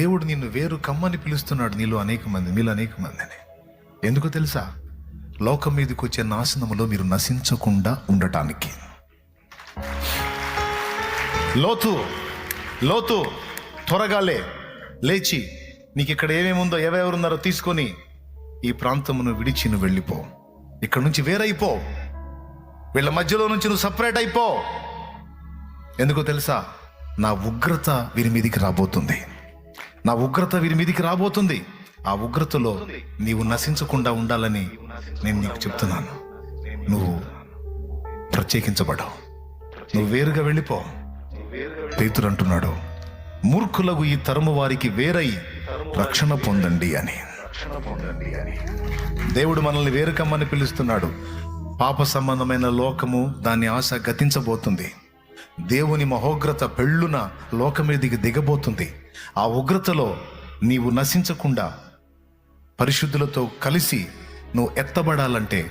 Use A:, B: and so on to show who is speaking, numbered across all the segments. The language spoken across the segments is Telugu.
A: దేవుడు నిన్ను వేరు కమ్మని పిలుస్తున్నాడు నీలో అనేక మంది మీలో అనేక మందిని. ఎందుకు తెలుసా? లోకం మీదకి వచ్చే నాశనములో మీరు నశించకుండా ఉండటానికి. లోతు లోతు త్వరగా లే లేచి నీకు ఇక్కడ ఏమేముందో ఎవరెవరున్నారో తీసుకొని ఈ ప్రాంతమును విడిచి నువ్వు వెళ్ళిపో. ఇక్కడ నుంచి వేరైపో. వీళ్ళ మధ్యలో నుంచి నువ్వు సపరేట్ అయిపో. ఎందుకో తెలుసా? నా ఉగ్రత వీరి మీదికి రాబోతుంది. నా ఉగ్రత వీరి మీదికి రాబోతుంది. ఆ ఉగ్రతలో నీవు నశించకుండా ఉండాలని నేను నీకు చెప్తున్నాను. నువ్వు ప్రత్యేకించబడవు. నువ్వు వేరుగా వెళ్ళిపో. పేతురు అంటున్నాడు మూర్ఖులకు ఈ తరము వారికి వేరై రక్షణ పొందండి అని. దేవుడు మనల్ని వేరుకమ్మని పిలుస్తున్నాడు. పాప సంబంధమైన లోకము దాని ఆశ గతించబోతుంది. దేవుని మహోగ్రత పెళ్ళున లోకం మీదికి దిగబోతుంది. ఆ ఉగ్రతలో నీవు నశించకుండా పరిశుద్ధులతో కలిసి నువ్వు ఎత్తబడాలంటే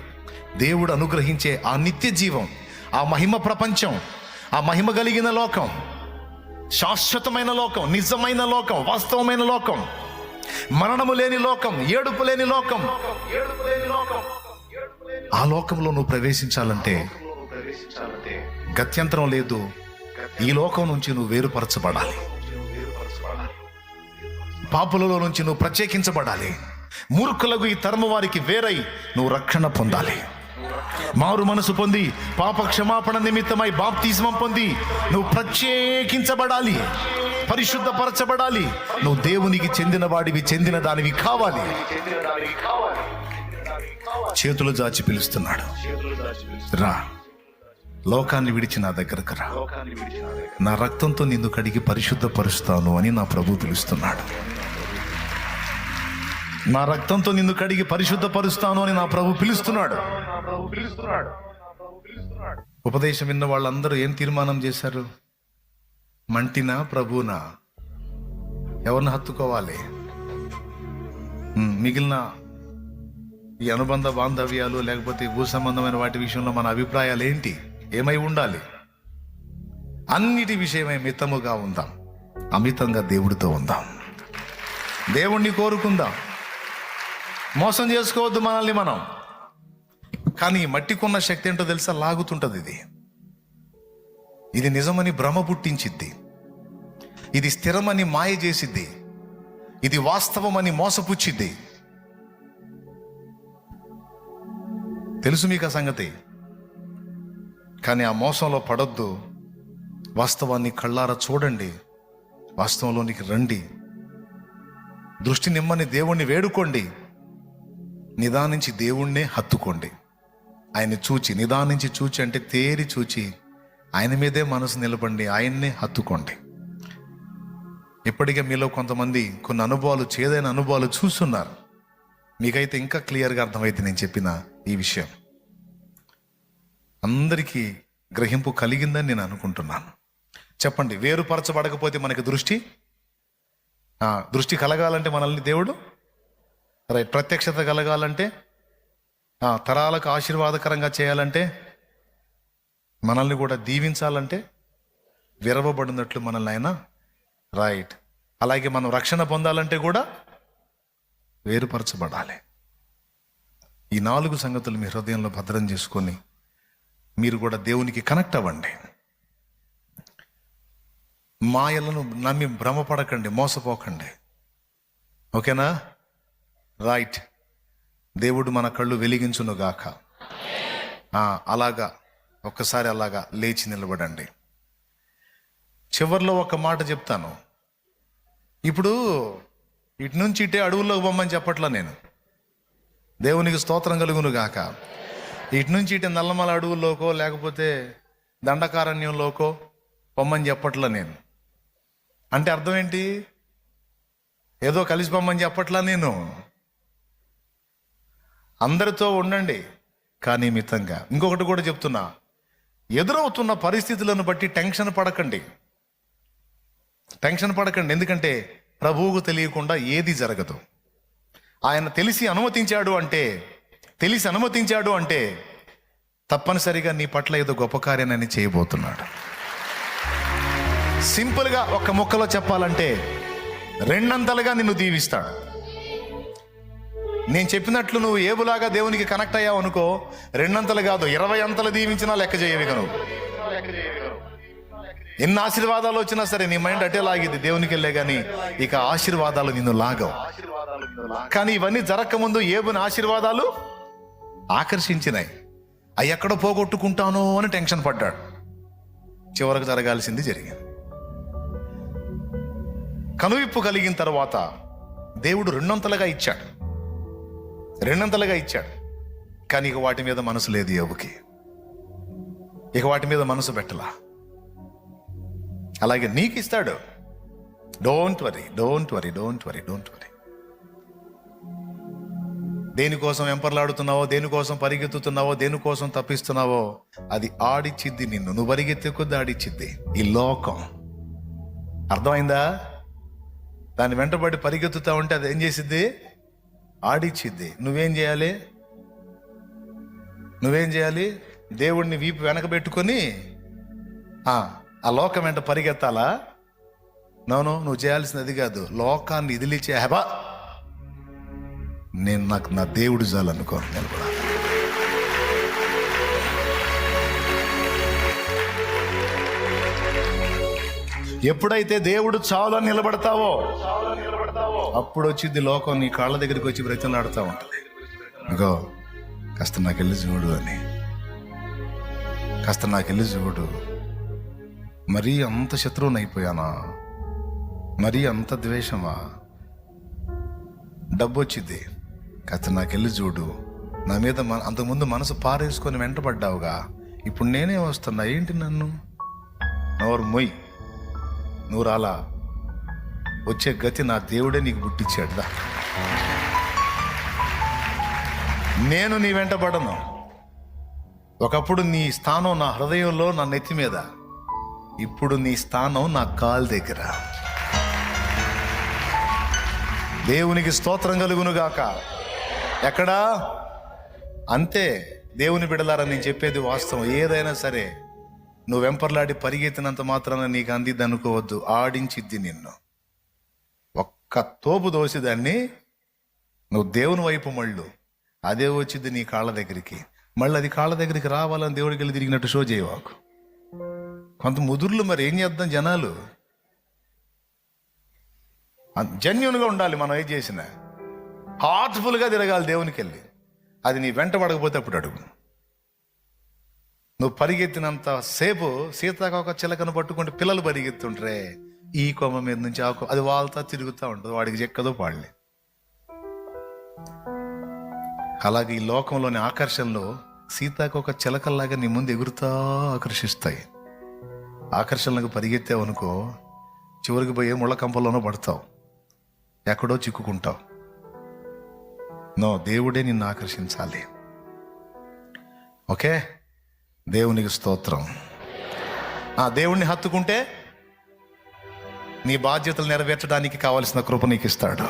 A: దేవుడు అనుగ్రహించే ఆ నిత్య జీవం ఆ మహిమ ప్రపంచం ఆ మహిమ కలిగిన లోకం శాశ్వతమైన లోకం నిజమైన లోకం వాస్తవమైన లోకం మరణము లేని లోకం ఏడుపు లేని లోకం. ఆ లోకంలో నువ్వు ప్రవేశించాలంటే గత్యంతరం లేదు. ఈ లోకం నుంచి నువ్వు వేరుపరచబడాలి. పాపులలో నుంచి నువ్వు ప్రత్యేకించబడాలి. మూర్ఖులకు ఈ తరము వారికి వేరై నువ్వు రక్షణ పొందాలి. మారు మనసు పొంది పాప క్షమాపణ నిమిత్తమై బాప్తిజమం పొంది నువ్వు ప్రత్యేకించబడాలి. పరిశుద్ధపరచబడాలి. నువ్వు దేవునికి చెందిన వాడివి చెందిన దానివి కావాలి. చేతులు జాచి పిలుస్తున్నాడు. రా. లోకాన్ని విడిచి నా దగ్గరకు రా. నా రక్తంతో నిన్ను కడిగి పరిశుద్ధపరుస్తాను అని నా ప్రభు పిలుస్తున్నాడు. నా రక్తంతో నిన్ను కడిగి పరిశుద్ధపరుస్తాను అని నా ప్రభు పిలుస్తున్నాడు. ఉపదేశం విన్న వాళ్ళందరూ ఏం తీర్మానం చేశారు? మంటినా ప్రభునా ఎవరిని హత్తుకోవాలి? మిగిలిన ఈ అనుబంధ బాంధవ్యాలు లేకపోతే భూ సంబంధమైన వాటి విషయంలో మన అభిప్రాయాలు ఏంటి? ఏమై ఉండాలి? అన్నిటి విషయమై మితముగా ఉందాం. అమితంగా దేవుడితో ఉందాం. దేవుణ్ణి కోరుకుందాం. మోసం చేసుకోవద్దు మనల్ని మనం. కానీ మట్టికున్న శక్తి ఏంటో తెలుసా? లాగుతుంటుంది ఇది. ఇది నిజమని భ్రమ పుట్టించిద్ది. ఇది స్థిరమని మాయ చేసిద్ది. ఇది వాస్తవమని మోసపుచ్చిద్ది. తెలుసు మీకు ఆ సంగతి? కానీ ఆ మోసంలో పడొద్దు. వాస్తవాన్ని కళ్ళారా చూడండి. వాస్తవంలోనికి రండి. దృష్టి నిమ్మని దేవుణ్ణి వేడుకోండి. నిదానించి దేవుణ్ణే హత్తుకోండి. ఆయన చూచి నిదానించి చూచి అంటే తేరి చూచి ఆయన మీదే మనసు నిలబండి ఆయన్నే హత్తుకోండి. ఇప్పటికే మీలో కొంతమంది కొన్ని అనుభవాలు చేదైన అనుభవాలు చూస్తున్నారు. మీకైతే ఇంకా క్లియర్గా అర్థమైతే నేను చెప్పిన ఈ విషయం. అందరికీ గ్రహింపు కలిగిందని నేను అనుకుంటున్నాను. చెప్పండి వేరుపరచబడకపోతే మనకి దృష్టి? దృష్టి కలగాలంటే మనల్ని దేవుడు రైట్ ప్రత్యక్షత కలగాలంటే తరాలకు ఆశీర్వాదకరంగా చేయాలంటే మనల్ని కూడా దీవించాలంటే విరవబడినట్లు మనల్ని ఆయన రైట్. అలాగే మనం రక్షణ పొందాలంటే కూడా వేరుపరచబడాలి. ఈ నాలుగు సంగతులు మీ హృదయంలో భద్రం చేసుకొని మీరు కూడా దేవునికి కనెక్ట్ అవ్వండి. మాయలను నమ్మి భ్రమపడకండి మోసపోకండి. ఓకేనా? రైట్ దేవుడు మన కళ్ళు వెలిగించును గాక అలాగా. ఒక్కసారి అలాగా లేచి నిలబడండి. చివర్లో ఒక మాట చెప్తాను. ఇప్పుడు ఇటు నుంచి ఇటే అడవుల్లోకి పొమ్మని చెప్పట్లా నేను. దేవునికి స్తోత్రం కలుగును గాక ఇటు నుంచి ఇటు నల్లమల అడవుల్లోకో లేకపోతే దండకారణ్యంలోకో పొమ్మని చెప్పట్లా నేను. అంటే అర్థం ఏంటి? ఏదో కలిసి పొమ్మని చెప్పట్లా నేను. అందరితో ఉండండి కానీ మితంగా. ఇంకొకటి కూడా చెప్తున్నా. ఎదురవుతున్న పరిస్థితులను బట్టి టెన్షన్ పడకండి. టెన్షన్ పడకండి. ఎందుకంటే ప్రభువుకు తెలియకుండా ఏది జరగదు. ఆయన తెలిసి అనుమతించాడు అంటే తెలిసి అనుమతించాడు అంటే తప్పనిసరిగా నీ పట్ల ఏదో గొప్ప కార్యాన్ని చేయబోతున్నాడు. సింపుల్గా ఒక ముక్కలో చెప్పాలంటే రెండంతలుగా నిన్ను దీవిస్తాడు. నేను చెప్పినట్లు నువ్వు ఏబులాగా దేవునికి కనెక్ట్ అయ్యావు అనుకో రెండంతలు కాదు ఇరవై అంతలు దీవించినా లెక్క చేయవి నువ్వు ఎన్ని ఆశీర్వాదాలు వచ్చినా సరే నీ మైండ్ అటే లాగింది దేవునికి వెళ్ళే కానీ ఇక ఆశీర్వాదాలు నిన్ను లాగవు. కానీ ఇవన్నీ జరగకముందు ఏబుని ఆశీర్వాదాలు ఆకర్షించినాయి. అవి ఎక్కడ పోగొట్టుకుంటానో అని టెన్షన్ పడ్డాడు. చివరకు జరగాల్సింది జరిగింది. కనువిప్పు కలిగిన తర్వాత దేవుడు రెండొంతలుగా ఇచ్చాడు. రెండొంతలుగా ఇచ్చాడు. కానీ ఇక వాటి మీద మనసు లేదు యోగుకి ఇక వాటి మీద మనసు పెట్టలా. అలాగే నీకు ఇస్తాడు. Don't worry don't worry don't worry don't worry దేనికోసం ఎంపర్లాడుతున్నావో దేనికోసం పరిగెత్తుతున్నావో దేనికోసం తప్పిస్తున్నావో అది ఆడిచ్చిద్ది నిన్ను. నువ్వు పరిగెత్తే కొద్ది ఆడిచ్చిద్ది. ఈ లోకం. అర్థమైందా? దాన్ని వెంటబడి పరిగెత్తుతా ఉంటే అది ఏం చేసిద్ది? ఆడిచ్చిద్ది. నువ్వేం చేయాలి? నువ్వేం చేయాలి? దేవుడిని వీపు వెనకబెట్టుకొని ఆ లోకం వెంట పరిగెత్తాలా? నోను నువ్వు చేయాల్సింది అది కాదు. లోకాన్ని ఇదిలిచే హెబా. నేను నాకు నా దేవుడు చాలనుకో నిలబడాలి. ఎప్పుడైతే దేవుడు చావులో నిలబడతావో అప్పుడు వచ్చింది లోకం నీ కాళ్ళ దగ్గరికి వచ్చి బ్రతిలాడుతూ ఉంటుంది. ఇగో కాస్త నాకు వెళ్ళి చూడు అని. కాస్త నాకు వెళ్ళి చూడు. మరీ అంత శత్రువుని అయిపోయానా మరీ అంత ద్వేషమా? డబ్బు వచ్చింది. కాస్త నాకెళ్ళి చూడు. నా మీద మన అంతకుముందు మనసు పారేసుకొని వెంటపడ్డావుగా. ఇప్పుడు నేనే వస్తున్నా? ఏంటి నన్ను? నోరు మొయ్. నువ్వు రాలా వచ్చే గతి నా దేవుడే నీకు పుట్టించాడుదా నేను నీ వెంటబడను ఒకప్పుడు నీ స్థానం నా హృదయంలో నా నెత్తి మీద. ఇప్పుడు నీ స్థానం నా కాల్ దగ్గర. దేవునికి స్తోత్రం కలుగును గాక. ఎక్కడా? అంతే దేవుని బిడలారా నేను చెప్పేది వాస్తవం. ఏదైనా సరే నువ్వు వెంపర్లాడి పరిగెత్తినంత మాత్రాన నీకు అందిద్ది అనుకోవద్దు ఆడించిద్ది నిన్ను. ఒక్క తోపు దోసిదాన్ని నువ్వు దేవుని వైపు మళ్ళు. అదే వచ్చింది నీ కాళ్ళ దగ్గరికి. మళ్ళీ అది కాళ్ళ దగ్గరికి రావాలని దేవుడికి వెళ్ళి తిరిగినట్టు షో చేయవాకు. కొంత ముదుర్లు మరి ఏం చేద్దాం జనాలు? జన్యున్గా ఉండాలి మనం ఏం చేసినా. హార్ట్ఫుల్గా తిరగాలి దేవునికి వెళ్ళి. అది నీ వెంట పడకపోతే అప్పుడు అడుగు. నువ్వు పరిగెత్తినంత సేపు సీతాకోక చిలకను పట్టుకుంటే పిల్లలు పరిగెత్తుంటారే ఈ కొమ్మ మీద నుంచి ఆ అది వాళ్ళతో తిరుగుతూ ఉంటుంది వాడికి చెక్కదో పాడలే. అలాగే ఈ లోకంలోని ఆకర్షణలో సీతాకోక చిలకల్లాగా నీ ముందు ఎగురుతా ఆకర్షిస్తాయి. ఆకర్షణలకు పరిగెత్తావు అనుకో చివరికి పోయే ముళ్ళకంపల్లోనూ పడతావు. ఎక్కడో చిక్కుకుంటావు. నో దేవుడే నిన్ను ఆకర్షించాలి. ఓకే? దేవునికి స్తోత్రం. ఆ దేవుణ్ణి హత్తుకుంటే నీ బాధ్యతలు నెరవేర్చడానికి కావలసిన కృప నీకు ఇస్తాడు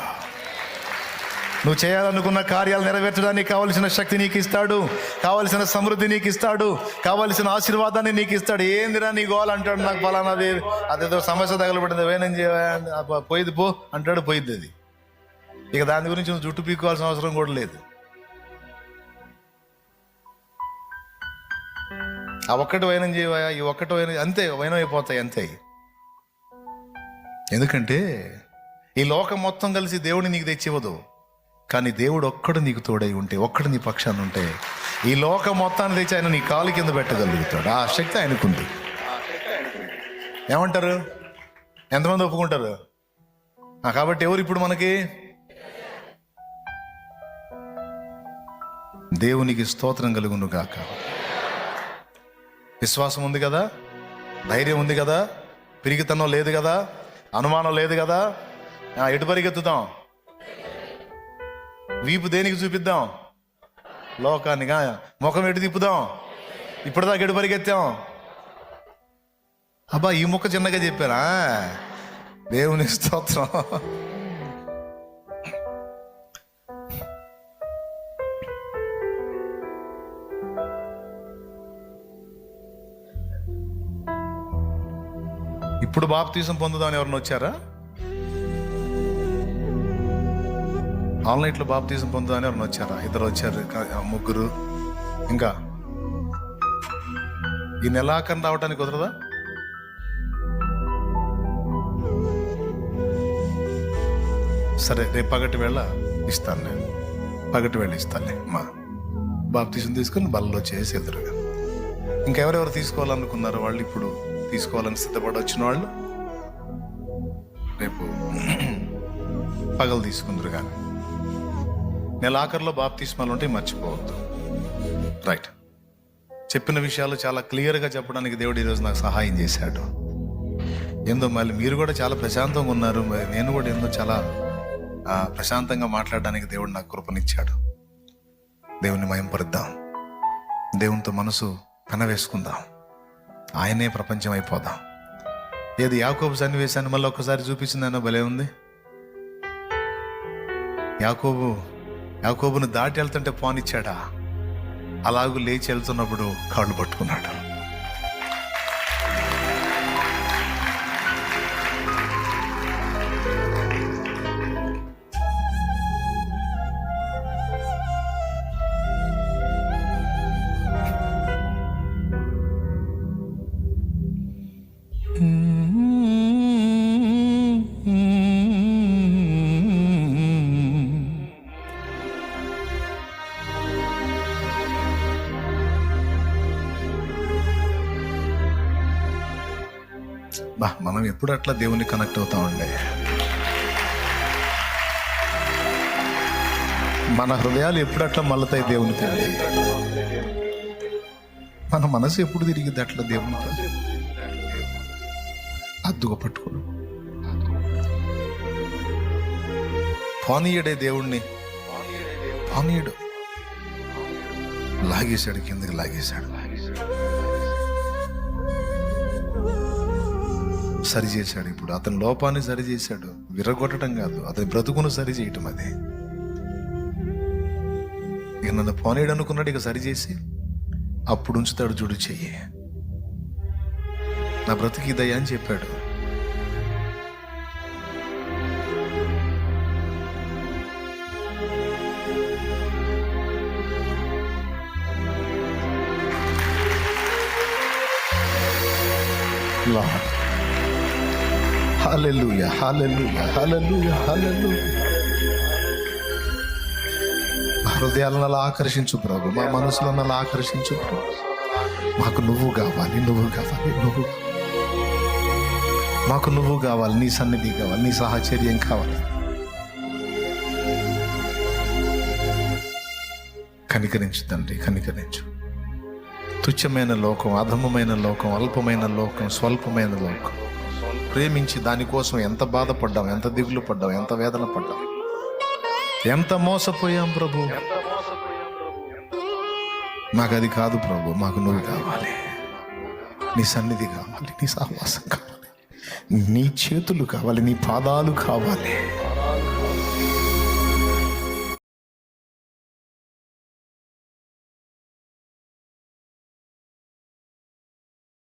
A: నువ్వు చేయాలనుకున్న కార్యాలు నెరవేర్చడానికి కావలసిన శక్తి నీకు ఇస్తాడు కావలసిన సమృద్ధి నీకు ఇస్తాడు కావలసిన ఆశీర్వాదాన్ని నీకు ఇస్తాడు ఏందిరా నీ గోల్ అంటాడు నాకు ఫలానాది అదేదో సమస్య తగలబడింది వేనం చేయాలి? పోయిది పో అంటాడు పోయిద్ది అది. ఇక దాని గురించి నువ్వు జుట్టు పీక్కోవాల్సిన అవసరం కూడా లేదు. ఆ ఒక్కటి వైనం చేయవా? ఈ ఒక్కటి వైనం అంతే వైనం అయిపోతాయి అంతే. ఎందుకంటే ఈ లోకం మొత్తం కలిసి దేవుడిని నీకు తెచ్చివ్వదు. కానీ దేవుడు ఒక్కడు నీకు తోడై ఉంటే ఒక్కడు నీ పక్షాన్ని ఉంటే ఈ లోకం మొత్తాన్ని తెచ్చి ఆయన నీ కాలు కింద పెట్టగలుగుతాడు. ఆ శక్తి ఆయనకుంది. ఏమంటారు? ఎంతమంది ఒప్పుకుంటారు? కాబట్టి ఎవరు ఇప్పుడు మనకి? దేవునికి స్తోత్రం కలుగును గాక విశ్వాసం ఉంది కదా? ధైర్యం ఉంది కదా? పిరిగితనం లేదు కదా? అనుమానం లేదు కదా? ఎటు పరిగెత్తుదాం వీపు దేనికి చూపిద్దాం? లోకానిగా ముఖం ఎటు తిప్పుదాం? ఇప్పటిదాకా ఎటు పరిగెత్తాం? అబ్బా ఈ ముక్క చిన్నగా చెప్పారా దేవుని స్తోత్రం. ఇప్పుడు బాప్తీసం పొందుదామని ఎవరిని వచ్చారా? ఆన్లైన్లో బాప్తీసం పొందుదామని ఎవరిని వచ్చారా? ఇద్దరు వచ్చారు ముగ్గురు. ఇంకా? ఈ నెలాఖరు రావడానికి కుదరదా? సరే రేపు పగటి వేళ ఇస్తాను నేను. పగటి వేళ ఇస్తానులే మా బాప్తీసం తీసుకుని బల్లలో చేసి ఎదురుగా ఇంకెవరెవరు తీసుకోవాలనుకున్నారు వాళ్ళు ఇప్పుడు? తీసుకోవాలని సిద్ధపడి వచ్చిన వాళ్ళు రేపు పగలు తీసుకుందరు కానీ నెల ఆఖరిలో బాప్తీస్మాలు ఉంటే మర్చిపోవద్దు. రైట్. చెప్పిన విషయాలు చాలా క్లియర్గా చెప్పడానికి దేవుడు ఈరోజు నాకు సహాయం చేశాడు. ఏందో మళ్ళీ మీరు కూడా చాలా ప్రశాంతంగా ఉన్నారు. నేను కూడా ఏందో చాలా ప్రశాంతంగా మాట్లాడడానికి దేవుడు నాకు కృపనిచ్చాడు. దేవుని మయంపరుద్దాం. దేవునితో మనసు కనవేసుకుందాం. ఆయనే ప్రపంచం అయిపోదాం ఏది యాకోబు సన్నివేశాన్ని మళ్ళీ ఒక్కసారి చూపించిందన్న భలే ఉంది. యాకోబు యాకోబును దాటి వెళ్తుంటే పోనిచ్చాడా అలాగూ లేచి వెళ్తున్నప్పుడు కాళ్ళు పట్టుకున్నాడు. బా మనం ఎప్పుడు అట్లా దేవుని కనెక్ట్ అవుతామండి? మన హృదయాలు ఎప్పుడు అట్లా మళ్ళతాయి దేవునికి మన మనసు ఎప్పుడు తిరిగిద్ది అట్లా దేవునికి అద్దుగా పట్టుకోడు పానీయుడే దేవుణ్ణి. పానీయుడు. లాగేశాడు కిందకి లాగేశాడు. సరి చేశాడు ఇప్పుడు. అతని లోపాన్ని సరి చేశాడు విరగొట్టడం కాదు. అతని బ్రతుకును సరి చేయటం అది. ఇక నన్ను పోనీడు అనుకున్నాడు ఇక సరి చేసి అప్పుడు ఉంచుతాడు చూడు చెయ్యి. నా బ్రతుకి దయ అని చెప్పాడు. Lord. Hallelujah, hallelujah, hallelujah, hallelujah. మా హృదయాలను అలా ఆకర్షించు ప్రభు. మా మనసులను అలా ఆకర్షించు ప్రభు. మాకు నువ్వు కావాలి నువ్వు కావాలి నువ్వు మాకు నువ్వు కావాలి నీ సన్నిధి కావాలి నీ సాహచర్యం కావాలి. కనికరించు తండ్రి కనికరించు. తుచ్చమైన లోకం అధమమైన లోకం అల్పమైన లోకం స్వల్పమైన లోకం. ప్రేమించి దానికోసం ఎంత బాధపడ్డాం ఎంత దిగులు పడ్డాం ఎంత వేదన పడ్డాం? ఎంత మోసపోయాం ప్రభు? మాకు అది కాదు ప్రభు మాకు నువ్వు కావాలి. నీ సన్నిధి కావాలి నీ సహవాసం కావాలి. నీ చేతులు కావాలి నీ పాదాలు కావాలి.